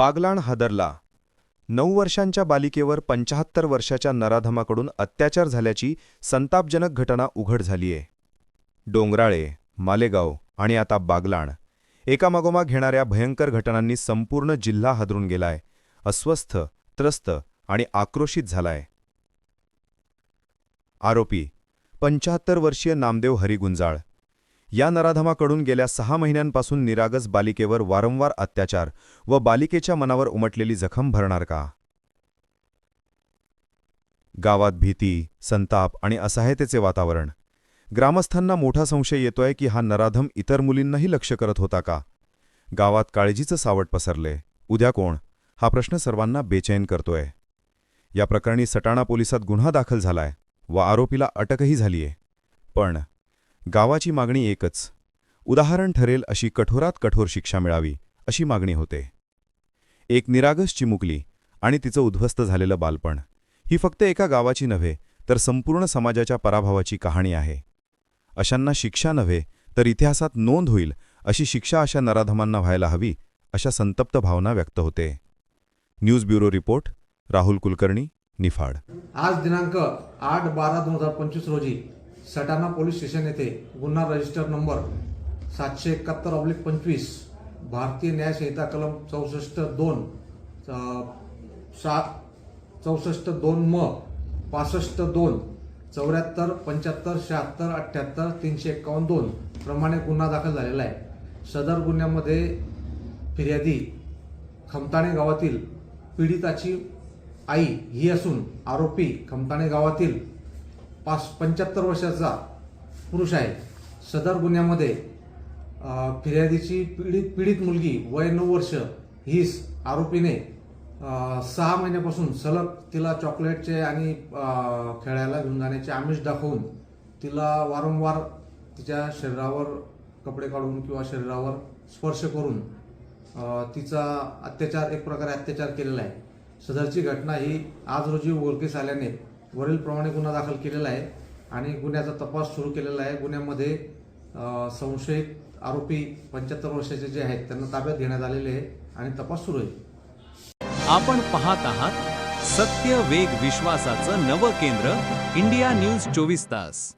बागलाण हादरला. नऊ वर्षांच्या बालिकेवर पंचाहत्तर वर्षाच्या नराधमाकडून अत्याचार झाल्याची संतापजनक घटना उघड झालीये. डोंगराळे मालेगाव आणि आता बागलाण एकामागोमाग घेणाऱ्या भयंकर घटनांनी संपूर्ण जिल्हा हादरून गेलाय अस्वस्थ त्रस्त आणि आक्रोशित झालाय. आरोपी पंचाहत्तर वर्षीय नामदेव हरिगुंजाळ या नराधमाकडून गेल्या सहा महिन्यांपासून निरागस बालिकेवर वारंवार अत्याचार व बालिकेच्या मनावर उमटलेली जखम भरणार का? गावात भीती संताप आणि असहायतेचे वातावरण. ग्रामस्थांना मोठा संशय येतोय की हा नराधम इतर मुलींनाही लक्ष करत होता का? गावात काळजीचं सावट पसरले. उद्या कोण? हा प्रश्न सर्वांना बेचैन करतोय. या प्रकरणी सटाणा पोलिसात गुन्हा दाखल झालाय व आरोपीला अटकही झालीय. पण गावाची मागणी एकच. उदाहरण ठरेल अशी कठोरात कठोर शिक्षा मिळावी अशी मागणी होते. एक निरागस चिमुकली आणि तिचं उद्ध्वस्त झालेलं बालपण. ही फक्त एका गावाची नव्हे तर संपूर्ण समाजाच्या पराभवाची कहाणी आहे. अशांना शिक्षा नव्हे तर इतिहासात नोंद होईल अशी शिक्षा अशा नराधमांना व्हायला हवी अशा संतप्त भावना व्यक्त होते. News bureau report Rahul Kulkarni Niphad. आज दिनांक आठ बारा दोन हजार पंचवीस रोजी सटाणा पोलीस स्टेशन येथे गुन्हा रजिस्टर नंबर सातशे एकाहत्तर ऑब्लिक पंचवीस भारतीय न्याय संहिता कलम चौसष्ट दोन सात चौसष्ट दोन म पासष्ट दोन चौऱ्याहत्तर पंच्याहत्तर शहात्तर अठ्ठ्याहत्तर तीनशे एक्कावन्न दोन प्रमाणे गुन्हा दाखल झालेला आहे. सदर गुन्ह्यामध्ये फिर्यादी खमताणे गावातील पीडिताची आई ही असून आरोपी खमताणे गावातील पाच पंच्याहत्तर वर्षाचा पुरुष आहे. सदर गुन्ह्यामध्ये फिर्यादीची पीडित पीडित मुलगी वय नऊ वर्ष हीच आरोपीने सहा महिन्यापासून सलग तिला चॉकलेटचे आणि खेळायला घेऊन जाण्याचे आमिष दाखवून तिला वारंवार तिच्या शरीरावर कपडे काढून किंवा शरीरावर स्पर्श करून तिचा अत्याचार एक प्रकारे अत्याचार केलेला आहे. सदरची घटना ही आज रोजी उघडकीस आल्याने वरीलप्रमाणे गुन्हा दाखल केलेला आहे आणि गुन्ह्याचा तपास सुरू केलेला आहे. गुन्ह्यामध्ये संशयित आरोपी पंच्याहत्तर वर्षाचे जे आहेत त्यांना ताब्यात घेण्यात आलेले आहे आणि तपास सुरू आहे. आपण पाहत आहात सत्य वेग विश्वासाचं नवं केंद्र इंडिया न्यूज चोवीस तास.